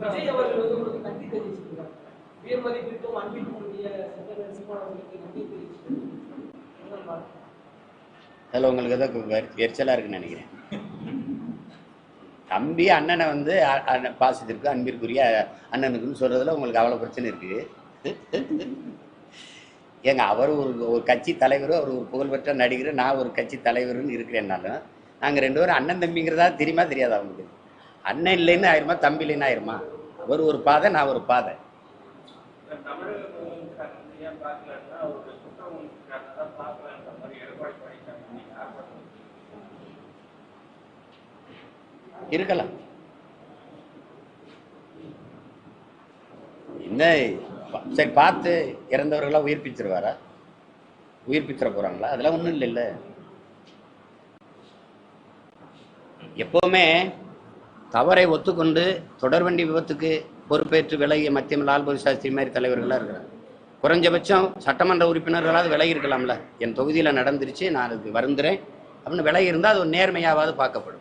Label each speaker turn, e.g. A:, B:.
A: விஜய் அவர்கள் வந்து உங்களுக்கு நன்றி தெரிவிச்சிருக்காங்க உயர் மதிப்பிற்கும் அன்பிற்கும் உரிய சட்டங்கள் சீமான் அவர்களுக்கு நன்றி தெரிவிச்சிருக்காங்க
B: அதில் உங்களுக்கு ஏதோ எரிச்சலாக இருக்குன்னு நினைக்கிறேன். தம்பி அண்ணனை வந்து பாசத்திற்கு அன்பிற்குரிய அண்ணனுக்குன்னு சொல்கிறதுல உங்களுக்கு அவ்வளோ பிரச்சனை இருக்குது ஏங்க அவர் ஒரு ஒரு கட்சி தலைவர் அவர் ஒரு புகழ்பெற்ற நடிகர் நான் ஒரு கட்சி தலைவர்னு இருக்கிறேன்னாலும் நாங்கள் ரெண்டு பேரும் அண்ணன் தம்பிங்கிறதா தெரியுமா தெரியாதா அவங்களுக்கு அண்ணன் இல்லைன்னு ஆயிருமா தம்பி இல்லைன்னு ஆயிருமா? அவர் ஒரு பாதை நான் ஒரு பாதை. இருக்கலாம். என்ன சரி பார்த்து இறந்தவர்களாக உயிர்ப்பிச்சிருவாரா உயிர்ப்பிச்சிட போறாங்களா? அதெல்லாம் ஒன்றும் இல்லைல்ல. எப்பவுமே தவறை ஒத்துக்கொண்டு தொடர்வண்டி விபத்துக்கு பொறுப்பேற்று விலகிய மத்தியம் லால்பூர் சாஸ்திரி மாதிரி தலைவர்களாக இருக்கிறாங்க குறைஞ்சபட்சம் சட்டமன்ற உறுப்பினர்களாவது விலகி இருக்கலாம்ல என் தொகுதியில் நடந்துருச்சு நான் அதுக்கு வருந்துறேன். அப்படின்னு விலகி இருந்தால் அது ஒரு நேர்மையாவது பார்க்கப்படும்.